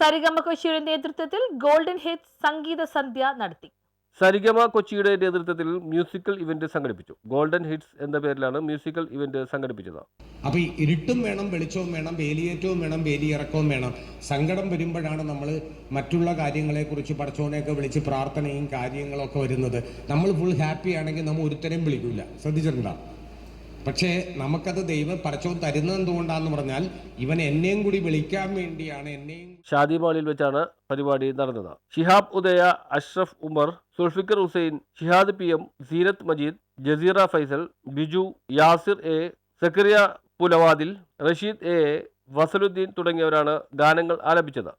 സരിഗമ കൊച്ചിയുടെ നേതൃത്വത്തിൽ golden hits സംഗീത സന്ധ്യ നടത്തി. സരിഗമ കൊച്ചിയുടെ നേതൃത്വത്തിൽ മ്യൂസിക്കൽ ഇവന്റ് സംഘടിപ്പിച്ചു. ഗോൾഡൻ ഹിറ്റ്സ് എന്ന പേരിലാണ് മ്യൂസിക്കൽ ഇവന്റ് സംഘടിപ്പിച്ചത്. അപ്പൊ ഈ ഇരുട്ടും വേണം വെളിച്ചവും വേണം വേലിയേറ്റവും വേണം വേലിയിറക്കവും വേണം. സങ്കടം വരുമ്പോഴാണ് നമ്മൾ മറ്റുള്ള കാര്യങ്ങളെ കുറിച്ച് പടച്ചോനെയൊക്കെ വിളിച്ച് പ്രാർത്ഥനയും കാര്യങ്ങളൊക്കെ വരുന്നത്. നമ്മൾ ഫുൾ ഹാപ്പി ആണെങ്കിൽ നമ്മൾ ഒരുത്തരെയും വിളിക്കൂല. ശ്രദ്ധിച്ചിട്ടുണ്ടോ? പക്ഷേ നമുക്കത് ദൈവം പടച്ചോൻ തരുന്നത് എന്തുകൊണ്ടാന്ന് പറഞ്ഞാൽ ഇവൻ എന്നെയും കൂടി വിളിക്കാൻ വേണ്ടിയാണ് എന്നെയും ഷാദി മാളിൽ വെച്ചാണ് പരിപാടി നടന്നത്. Shihab Udaya Ashraf Umar Sulfikar Hussain Shihad P M Seerath Majeed Jaseera Faisal Biju Yasir A Zakariya പുലവാദിൽ Rasheed A Vasaluddin തുടങ്ങിയവരാണ് ഗാനങ്ങൾ ആലപിച്ചത്.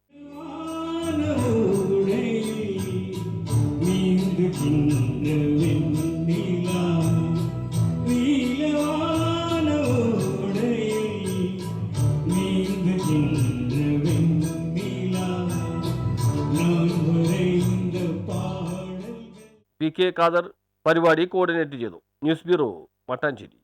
പി കെ ഖാദർ പരിപാടി കോർഡിനേറ്റ് ചെയ്തു. News bureau Mattancherry.